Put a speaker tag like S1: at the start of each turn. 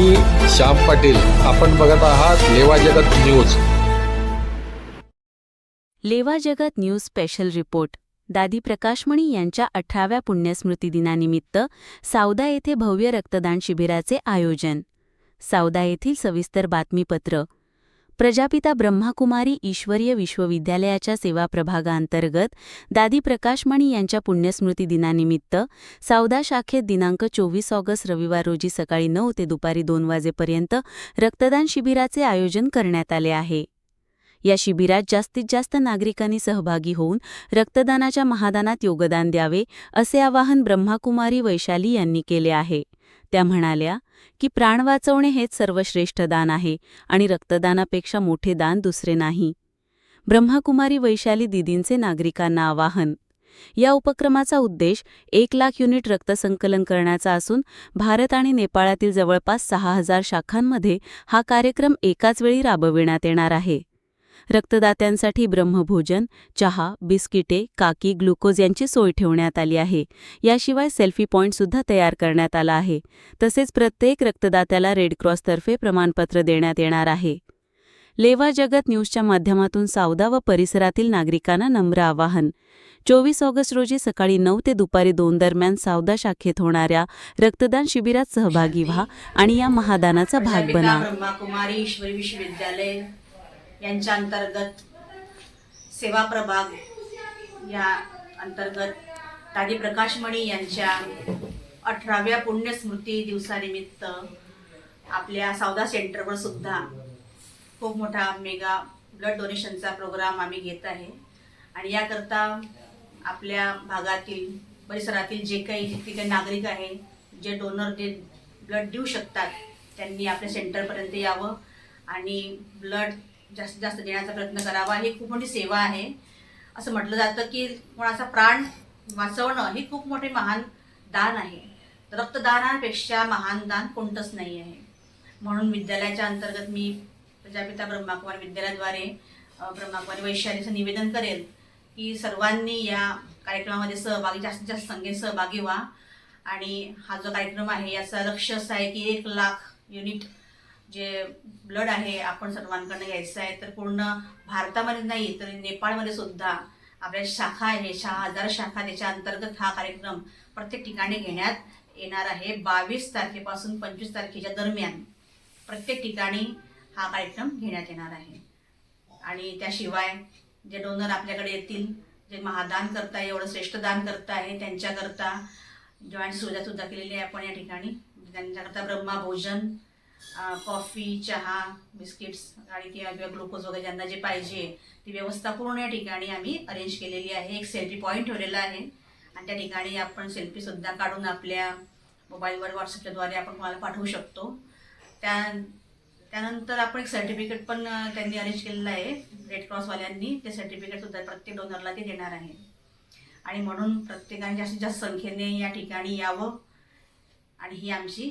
S1: मी श्याम पाटील. आपण बघत आहात लेवा जगत न्यूज.
S2: लेवा Jagat news special report. Dadi Prakashmani यांच्या अठराव्या पुण्यस्मृती दिनानिमित्त सावदा येथे भव्य रक्तदान शिबिराचे आयोजन. सावदा येथील सविस्तर बातमीपत्र. प्रजापिता ब्रह्माकुमारी ईश्वरीय विश्वविद्यालयाच्या सेवा प्रभागांतर्गत दादी प्रकाशमणी यांच्या पुण्यस्मृती दिनानिमित्त सावदा शाखेत दिनांक चोवीस ऑगस्ट रविवार रोजी सकाळी नऊ ते दुपारी दोन वाजेपर्यंत रक्तदान शिबिराचे आयोजन करण्यात आले आहे. या शिबिरात जास्तीत जास्त नागरिकांनी सहभागी होऊन रक्तदानाच्या महादानात योगदान द्यावे असे आवाहन ब्रह्माकुमारी वैशाली यांनी केले आहे. त्या म्हणाल्या की प्राण वाचवणे हेच सर्वश्रेष्ठ दान आहे आणि रक्तदानापेक्षा मोठे दान दुसरे नाही. ब्रह्माकुमारी वैशाली दिदींचे नागरिकांना आवाहन. या उपक्रमाचा उद्देश एक लाख युनिट रक्तसंकलन करण्याचा असून भारत आणि नेपाळातील जवळपास सहा हजार शाखांमध्ये हा कार्यक्रम एकाच वेळी राबविण्यात येणार आहे. रक्तदात्यांसाठी ब्रह्मभोजन चहा बिस्किटे काकी ग्लुकोज यांची सोय ठेवण्यात आली आहे. याशिवाय सेल्फी पॉईंटसुद्धा तयार करण्यात आला आहे. तसेच प्रत्येक रक्तदात्याला रेडक्रॉसतर्फे प्रमाणपत्र देण्यात येणार आहे. लेवा जगत न्यूजच्या माध्यमातून सावदा व परिसरातील नागरिकांना नम्र आवाहन. चोवीस ऑगस्ट रोजी सकाळी नऊ ते दुपारी दोन दरम्यान सावदा शाखेत होणाऱ्या रक्तदान शिबिरात सहभागी व्हा आणि या महादानाचा भाग
S3: प्रजापिता
S2: बना.
S3: ब्रह्माकुमारी ईश्वरी विश्वविद्यालय. यांच्या अंतर्गत सेवा प्रभाग या अंतर्गत दादी प्रकाशमणी यांच्या अठराव्या पुण्यस्मृती दिवसानिमित्त आपल्या सावदा सेंटरवर सुद्धा खूप मोठा मेगा ब्लड डोनेशनचा प्रोग्राम आम्ही घेत आहे. आणि याकरता आपल्या भागातील परिसरातील जे काही जितके काही नागरिक आहे जे डोनर जे ब्लड देऊ शकतात त्यांनी आपल्या सेंटरपर्यंत यावं आणि ब्लड जास्तीत जास्त देण्याचा प्रयत्न करावा. ही खूप मोठी सेवा आहे. असं म्हटलं जातं की कोणाचा प्राण वाचवणं ही खूप मोठे महान दान आहे. रक्तदानापेक्षा महान दान कोणतंच नाही आहे. म्हणून विद्यालयाच्या अंतर्गत मी प्रजापिता ब्रह्माकुमारी विद्यालयाद्वारे ब्रह्माकुमारी वैशालीचं निवेदन करेल की सर्वांनी या कार्यक्रमामध्ये सहभागी जास्तीत जास्त संख्येत सहभागी व्हा. आणि हा जो कार्यक्रम आहे याचा लक्ष असं आहे की एक लाख युनिट जे ब्लड आहे आपण सर्वांकडनं घ्यायचं आहे तर पूर्ण भारतामध्ये नाही तर नेपाळमध्ये सुद्धा. आपल्या शाखा आहे शहा हजार शाखा त्याच्या अंतर्गत हा कार्यक्रम प्रत्येक ठिकाणी घेण्यात येणार आहे. बावीस तारखेपासून पंचवीस तारखेच्या दरम्यान प्रत्येक ठिकाणी हा कार्यक्रम घेण्यात येणार आहे. आणि त्याशिवाय जे डोनर आपल्याकडे येतील जे महादान करताय एवढं श्रेष्ठ दान आहे त्यांच्याकरता जॉईंट सुविधा सुद्धा केलेली आहे आपण या ठिकाणी. त्यांच्याकरता ब्रह्मा भोजन कॉफी चहा बिस्किट्स आणि किंवा किंवा ग्लुकोज वगैरे ज्यांना जे पाहिजे ती व्यवस्था पूर्ण या ठिकाणी आम्ही अरेंज केलेली आहे. एक सेल्फी पॉईंट ठेवलेला आहे. आणि त्या ठिकाणी आपण सेल्फीसुद्धा काढून आपल्या मोबाईलवर व्हॉट्सअपच्याद्वारे आपण कोणाला पाठवू शकतो. त्या त्यानंतर आपण एक सर्टिफिकेट पण त्यांनी अरेंज केलेलं आहे. रेड क्रॉसवाल्यांनी ते सर्टिफिकेट सुद्धा प्रत्येक डोनरला ते देणार आहे. आणि म्हणून प्रत्येकाने जास्तीत जास्त संख्येने या ठिकाणी यावं. आणि ही आमची